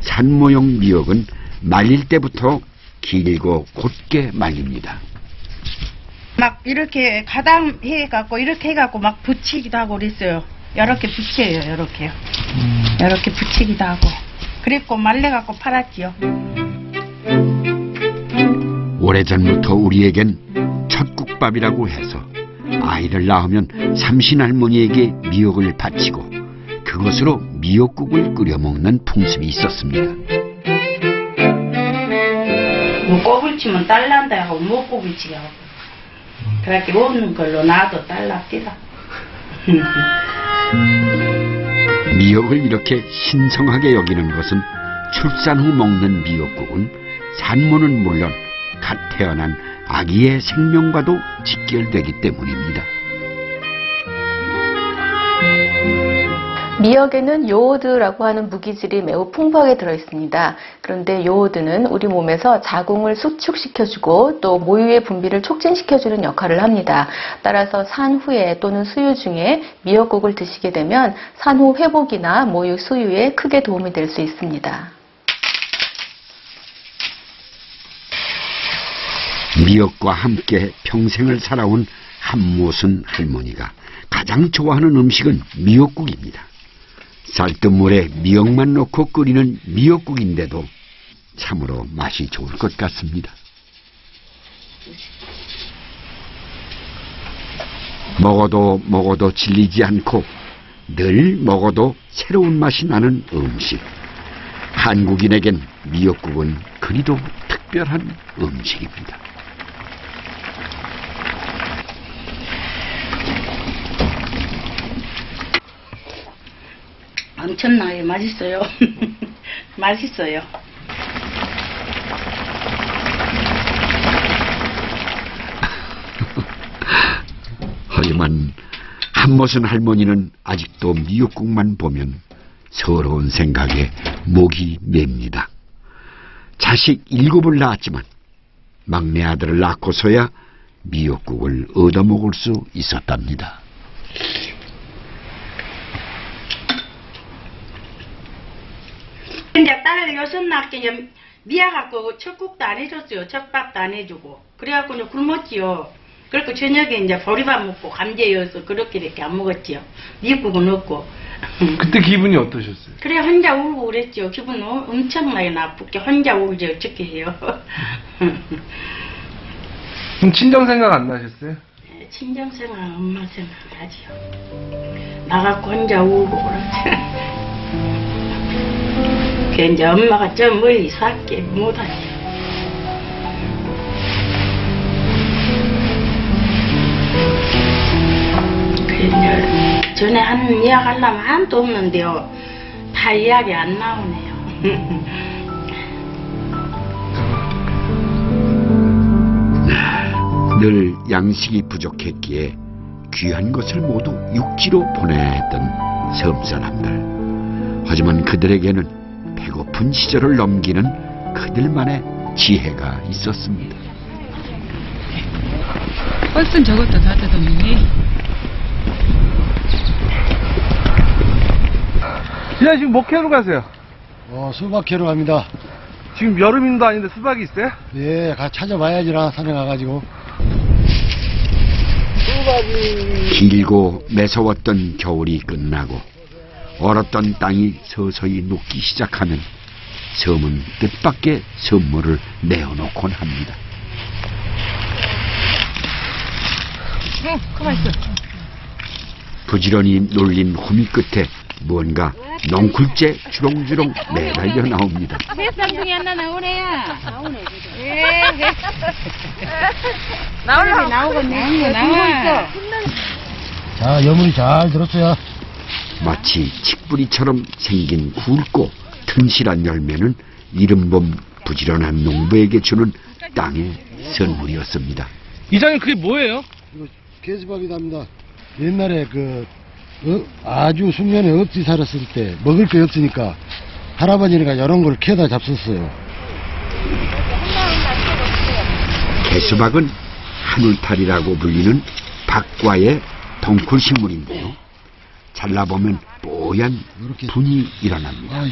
산모용 미역은 말릴 때부터 길고 곧게 말립니다. 막 이렇게 가담 해 갖고 이렇게 해 갖고 막 붙이기도 하고 그랬어요. 이렇게 붙여요, 이렇게요. 이렇게 붙이기도 하고. 그랬고 말려 갖고 팔았지요. 오래전부터 우리에겐 첫국밥이라고 해서 아이를 낳으면 삼신 할머니에게 미역을 바치고 그것으로 미역국을 끓여 먹는 풍습이 있었습니다. 뭐 꼬불 치면 딸 난다 하고 못 꼬불 치게 하고. 그렇게 먹는 걸로 나도 딸 납디다. 미역을 이렇게 신성하게 여기는 것은 출산 후 먹는 미역국은 산모는 물론 갓 태어난 아기의 생명과도 직결되기 때문입니다. 미역에는 요오드라고 하는 무기질이 매우 풍부하게 들어있습니다. 그런데 요오드는 우리 몸에서 자궁을 수축시켜주고 또 모유의 분비를 촉진시켜주는 역할을 합니다. 따라서 산 후에 또는 수유 중에 미역국을 드시게 되면 산후 회복이나 모유 수유에 크게 도움이 될 수 있습니다. 미역과 함께 평생을 살아온 한모순 할머니가 가장 좋아하는 음식은 미역국입니다. 쌀뜨물에 미역만 넣고 끓이는 미역국인데도 참으로 맛이 좋을 것 같습니다. 먹어도 먹어도 질리지 않고 늘 먹어도 새로운 맛이 나는 음식. 한국인에겐 미역국은 그리도 특별한 음식입니다. 엄청나게 맛있어요. 맛있어요. 하지만 한모순 할머니는 아직도 미역국만 보면 서러운 생각에 목이 맵니다. 자식 일곱을 낳았지만 막내 아들을 낳고서야 미역국을 얻어먹을 수 있었답니다. 근데 딸 여섯 낳게 미아갖고 첫국도 안 해줬어요. 첫밥도 안 해주고. 그래갖고 이제 굶었지요. 그렇고 저녁에 이제 보리밥 먹고 감자여서 그렇게 이렇게 안 먹었지요. 미국은 없고. 그때 기분이 어떠셨어요? 그래 혼자 울고 그랬죠. 기분 어- 엄청나게 나쁘게 혼자 울지 어떻게 해요. 그럼 친정 생각 안 나셨어요? 친정 생각, 엄마 생각 나지요. 나갖고 혼자 울고 그러지. 그 이제 엄마가 저 멀리 살게 못하지. 전에 한 이야기 하려면 한도 없는데요. 다 이야기 안 나오네요. 늘 양식이 부족했기에 귀한 것을 모두 육지로 보내야 했던 섬사람들. 하지만 그들에게는 배고픈 시절을 넘기는 그들만의 지혜가 있었습니다. 벌써 저것도 다 뜯었니? 야 지금 뭐 캐러 가세요? 어, 수박 캐러 갑니다. 지금 여름인도 아닌데 수박이 있어요? 예, 가 찾아봐야지라 산에 가가지고. 길고 매서웠던 겨울이 끝나고 얼었던 땅이 서서히 녹기 시작하면 섬은 뜻밖의 선물을 내어놓곤 합니다. 응, 가만 있어. 부지런히 놀린 호미 끝에 뭔가 넝쿨째 주렁주렁 매달려 나옵니다. 햇쌍둥이 하나 나오네야. 나오네. 예. 나올라. 나오겠네. 나와. 자, 여물이 잘 들었어요. 마치 칡뿌리처럼 생긴 굵고 튼실한 열매는 이른봄 부지런한 농부에게 주는 땅의 선물이었습니다. 이장님 그게 뭐예요? 이거 개수박이답니다. 옛날에 그, 어, 아주 숙면에 없이 살았을 때 먹을 게 없으니까 할아버지가 이런 걸 캐다 잡섰어요. 개수박은 하늘탈이라고 불리는 박과의 덩쿨 식물인데요. 잘라보면 뽀얀 분이 일어납니다. 아,